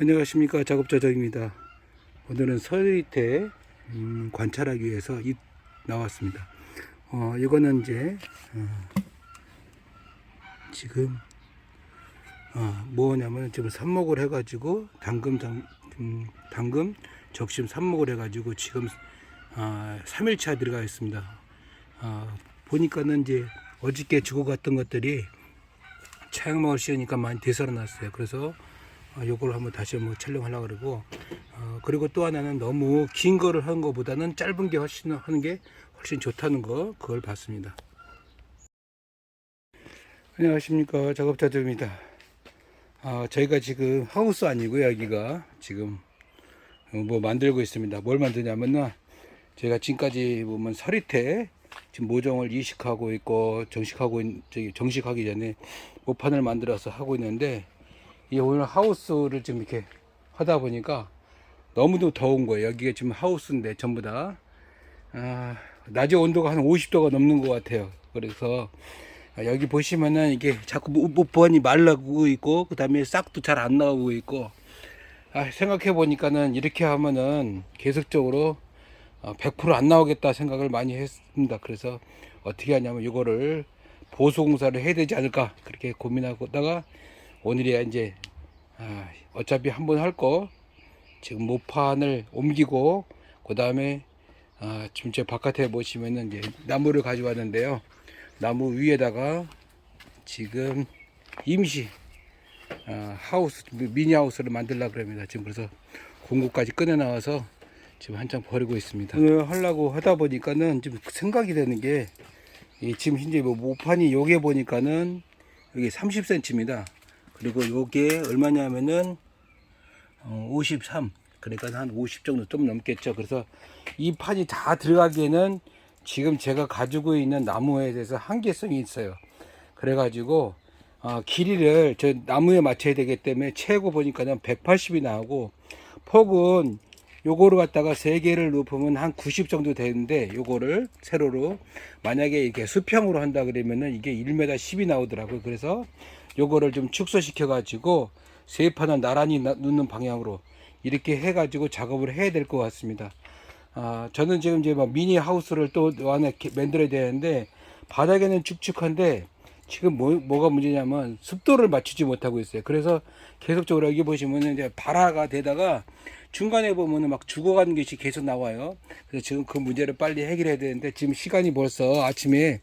안녕하십니까 작업자정입니다. 오늘은 서리태 음, 관찰하기 위해서 이, 나왔습니다. 어, 이거는 이제 어, 지금 어, 뭐냐면 지금 삽목을 해 가지고 당금 당, 음, 당금 적심 삽목을 해 가지고 지금 아, 3일차 들어가 있습니다. 아, 보니까는 이제 어저께 죽어갔던 것들이 차양막을 씌우니까 많이 되살아났어요. 그래서 어, 요걸 한번 다시 한번 촬영하려고 그러고 어, 그리고 또 하나는 너무 긴 거를 하는 것보다는 짧은 게 훨씬 하는 게 훨씬 좋다는 거 그걸 봤습니다. 안녕하십니까 작업자들입니다. 아, 저희가 지금 하우스 아니고요 여기가 지금 어, 뭐 만들고 있습니다. 뭘 만드냐면은 저희가 지금까지 보면 서리태 지금 모종을 이식하고 있고 정식하고 있, 저기 정식하기 전에 모판을 만들어서 하고 있는데 이 오늘 하우스를 지금 이렇게 하다 보니까 너무도 더운 거예요. 여기가 지금 하우스인데 전부 다 아, 낮에 온도가 한 50도가 넘는 것 같아요. 그래서 아, 여기 보시면은 이게 자꾸 모판이 말라고 있고 그 다음에 싹도 잘 안 나오고 있고 아, 생각해 보니까는 이렇게 하면은 계속적으로 100%안 나오겠다 생각을 많이 했습니다. 그래서 어떻게 하냐면 이거를 보수 공사를 해야 되지 않을까 그렇게 고민하다가 오늘이야 이제 아, 어차피 한 번 할 거 지금 모판을 옮기고 그 다음에 아, 지금 저 바깥에 보시면은 이제 나무를 가져왔는데요. 나무 위에다가 지금 임시 아, 하우스 미니 하우스를 만들려고 합니다. 지금 그래서 공구까지 꺼내 나와서 지금 한참 버리고 있습니다. 오늘 하려고 하다 보니까는 좀 생각이 되는 게이 지금 현재 뭐 모판이 요게 보니까는 여기 30cm입니다. 그리고 요게 얼마냐면은 어, 53 그러니까 한 50 정도 좀 넘겠죠. 그래서 이 판이 다 들어가기에는 지금 제가 가지고 있는 나무에 대해서 한계성이 있어요. 그래 가지고 어, 길이를 저 나무에 맞춰야 되기 때문에 최고 보니까 는 180이 나오고 폭은 요거를 갖다가 세 개를 높으면 한 90 정도 되는데 요거를 세로로 만약에 이렇게 수평으로 한다 그러면은 이게 1m 10이 나오더라고요. 그래서 요거를 좀 축소시켜 가지고 세 판을 나란히 놓는 방향으로 이렇게 해 가지고 작업을 해야 될 것 같습니다. 아, 저는 지금 이제 막 미니 하우스를 또 안에 만들어야 되는데 바닥에는 축축한데 지금 뭐, 뭐가 문제냐면 습도를 맞추지 못하고 있어요. 그래서 계속적으로 여기 보시면은 이제 발화가 되다가 중간에 보면은 막 죽어가는 것이 계속 나와요. 그래서 지금 그 문제를 빨리 해결해야 되는데 지금 시간이 벌써 아침에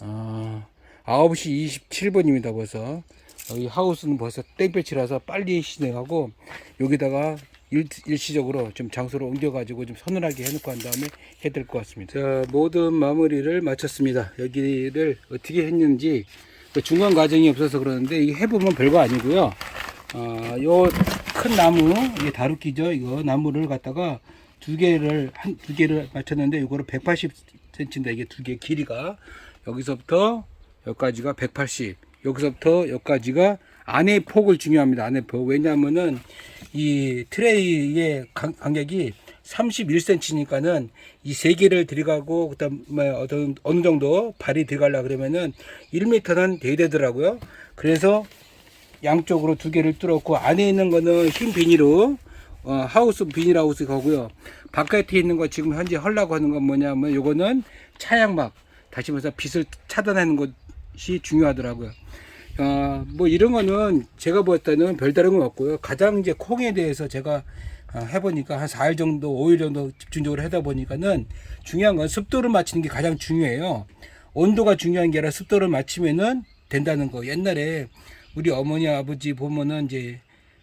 어, 9시 27분입니다. 벌써 여기 하우스는 벌써 땡볕이라서 빨리 진행하고 여기다가 일, 일시적으로 좀 장소를 옮겨가지고 좀 서늘하게 해놓고 한 다음에 해야 될 것 같습니다. 자, 모든 마무리를 마쳤습니다. 여기를 어떻게 했는지 그 중간 과정이 없어서 그러는데 이게 해보면 별거 아니고요. 어, 요큰 나무 이게 다루키죠. 이거 나무를 갖다가 두 개를 한 두 개를 맞췄는데 이거를 180cm인데 이게 두 개 길이가 여기서부터 여기까지가 180 여기서부터 여기까지가 안의 폭을 중요합니다. 안의 폭 왜냐하면은 이 트레이의 간- 간격이 31cm니까는 이 세 개를 들어가고 그다음에 어떤 어느 정도 발이 들어가려 그러면은 1m는 돼야 되더라고요. 그래서 양쪽으로 두 개를 뚫었고 안에 있는 거는 흰 비닐로 어, 하우스 비닐 하우스 거고요. 바깥에 있는 거 지금 현재 하려고 하는 건 뭐냐면 요거는 차양막 다시 말해서 빛을 차단하는 것이 중요하더라고요. 어, 뭐 이런 거는 제가 볼 때는 별다른 건 없고요. 가장 이제 콩에 대해서 제가 어, 해보니까 한 4일 정도, 5일 정도 집중적으로 하다 보니까는 중요한 건 습도를 맞추는 게 가장 중요해요. 온도가 중요한 게 아니라 습도를 맞추면은 된다는 거. 옛날에 우리 어머니 아버지 보면은 이제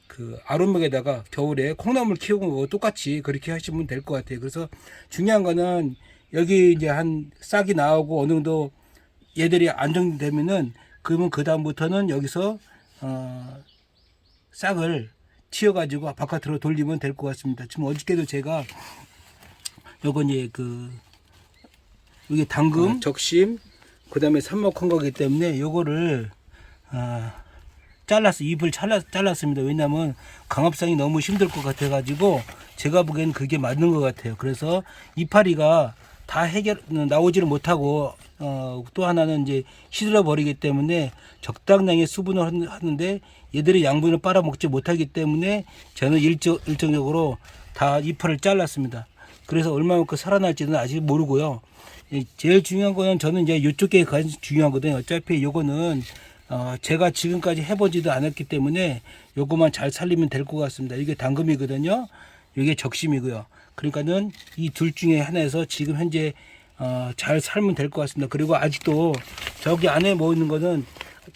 그 아랫목에다가 겨울에 콩나물 키우는 거 똑같이 그렇게 하시면 될 것 같아요. 그래서 중요한 거는 여기 이제 한 싹이 나오고 어느 정도 얘들이 안정되면은 그러면 그 다음부터는 여기서 어 싹을 치워가지고 바깥으로 돌리면 될 것 같습니다. 지금 어저께도 제가 요거 이제 그 이게 당금, 적심, 그 다음에 삽목한 거기 때문에 요거를 아, 잘랐어 잎을 잘랐, 잘랐습니다. 왜냐하면 강압성이 너무 힘들 것 같아가지고 제가 보기엔 그게 맞는 것 같아요. 그래서 이파리가 다 해결 나오지를 못하고 어, 또 하나는 이제 시들어 버리기 때문에 적당량의 수분을 한- 하는데 얘들이 양분을 빨아먹지 못하기 때문에 저는 일정, 일정적으로 다 잎을 잘랐습니다. 그래서 얼마만큼 살아날지는 아직 모르고요. 이 제일 중요한 거는 저는 이제 이쪽에 가장 중요하거든요. 어차피 요거는 어 제가 지금까지 해보지도 않았기 때문에 요거만 잘 살리면 될 것 같습니다. 이게 당금이거든요. 이게 적심이고요. 그러니까는 이 둘 중에 하나에서 지금 현재 어, 잘 살면 될 것 같습니다. 그리고 아직도 저기 안에 뭐 있는 거는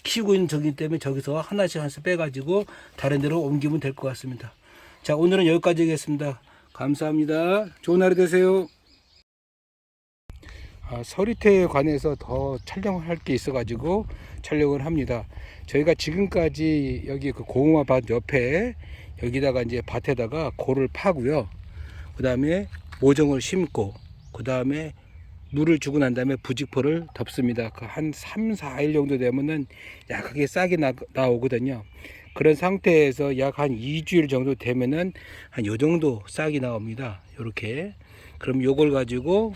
키우고 있는 저기 때문에 저기서 하나씩 하나씩 빼가지고 다른 데로 옮기면 될 것 같습니다. 자 오늘은 여기까지 하겠습니다. 감사합니다. 좋은 하루 되세요. 아, 서리태에 관해서 더 촬영을 할게 있어가지고 촬영을 합니다. 저희가 지금까지 여기 그 고구마 밭 옆에 여기다가 이제 밭에다가 고를 파고요. 그 다음에 모종을 심고 그 다음에 물을 주고 난 다음에 부직포를 덮습니다. 그 한 3, 4일 정도 되면은 약하게 싹이 나, 나오거든요. 그런 상태에서 약 한 2주일 정도 되면은 한 요 정도 싹이 나옵니다. 요렇게. 그럼 요걸 가지고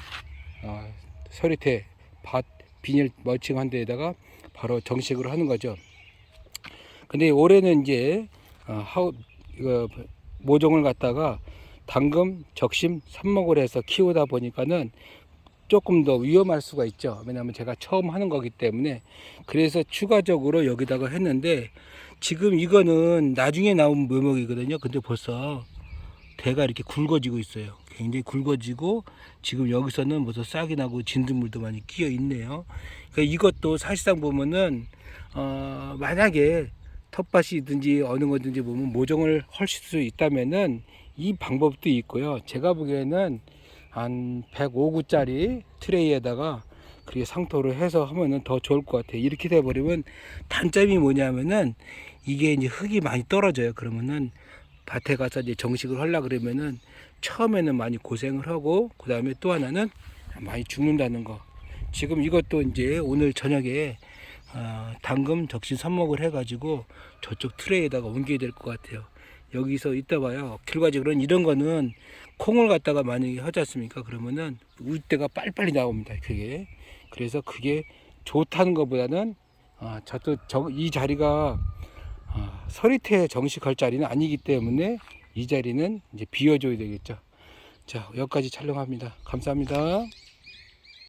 어, 서리태 밭 비닐 멀칭 한 데에다가 바로 정식으로 하는 거죠. 근데 올해는 이제 어, 하우 이거 모종을 갖다가 당금, 적심, 삽목을 해서 키우다 보니까는 조금 더 위험할 수가 있죠. 왜냐하면 제가 처음 하는 거기 때문에 그래서 추가적으로 여기다가 했는데 지금 이거는 나중에 나온 묘목이거든요. 근데 벌써 대가 이렇게 굵어지고 있어요. 굉장히 굵어지고 지금 여기서는 벌써 싹이 나고 진딧물도 많이 끼어 있네요. 그러니까 이것도 사실상 보면은 어 만약에 텃밭이든지 어느 거든지 보면 모종을 하실 수 있다면은 이 방법도 있고요. 제가 보기에는 한 105구짜리 트레이에다가 그렇게 상토를 해서 하면은 더 좋을 것 같아요. 이렇게 돼버리면 단점이 뭐냐면은 이게 이제 흙이 많이 떨어져요. 그러면은 밭에 가서 이제 정식을 하려 그러면은 처음에는 많이 고생을 하고 그 다음에 또 하나는 많이 죽는다는 거. 지금 이것도 이제 오늘 저녁에 어, 당금 적신 삽목을 해가지고 저쪽 트레이에다가 옮겨야 될 것 같아요. 여기서 이따 봐요. 결과적으로는 이런 거는 콩을 갖다가 만약에 하지 않습니까? 그러면은 울 때가 빨리빨리 나옵니다. 그게. 그래서 그게 좋다는 것보다는 아, 저도 저, 이 자리가 아, 서리태 정식할 자리는 아니기 때문에 이 자리는 이제 비워줘야 되겠죠. 자, 여기까지 촬영합니다. 감사합니다.